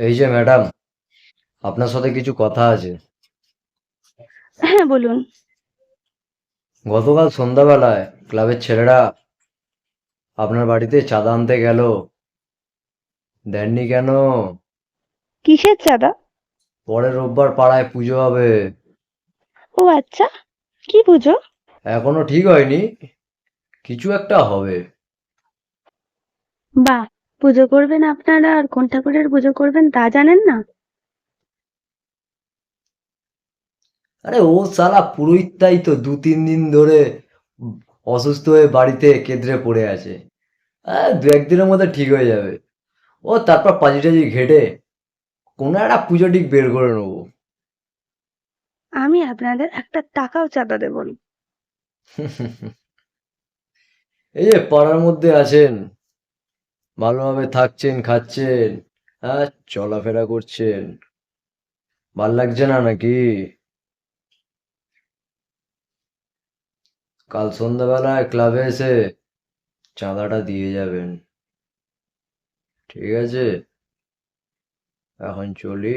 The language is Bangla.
এই যে ম্যাডাম আপনার সাথে কিছু কথা আছে। হ্যাঁ বলুন। গতকাল সন্ধ্যাবেলায় ক্লাবের ছেলেরা আপনার বাড়িতে চাঁদা আনতে গেল। দেননি কেন? কিসের চাঁদা? পরের রোববার পাড়ায় পুজো হবে। ও আচ্ছা কি পুজো? এখনও ঠিক হয়নি কিছু একটা হবে। বাহ পুজো করবেন আপনারা আর কোন ঠাকুরের পুজো করবেন তা জানেন না? আরে ও সালা পুরোহিতটাই তো দু তিন দিন ধরে অসুস্থ হয়ে বাড়িতে কেঁদড়ে পড়ে আছে। দু একদিনের মধ্যে ঠিক হয়ে যাবে। ও তারপর পাজি টাজি ঘেটে কোনো একটা পুজো ঠিক বের করে নেব। আমি আপনাদের একটা টাকাও চাঁদা দেব না। এই যে পাড়ার মধ্যে আছেন। ভালোভাবে থাকছেন, খাচ্ছেন হ্যাঁ চলাফেরা করছেন। ভালো লাগছে না নাকি? কাল সন্ধ্যাবেলায় ক্লাবে এসে চাঁদাটা দিয়ে যাবেন। ঠিক আছে? এখন চলি।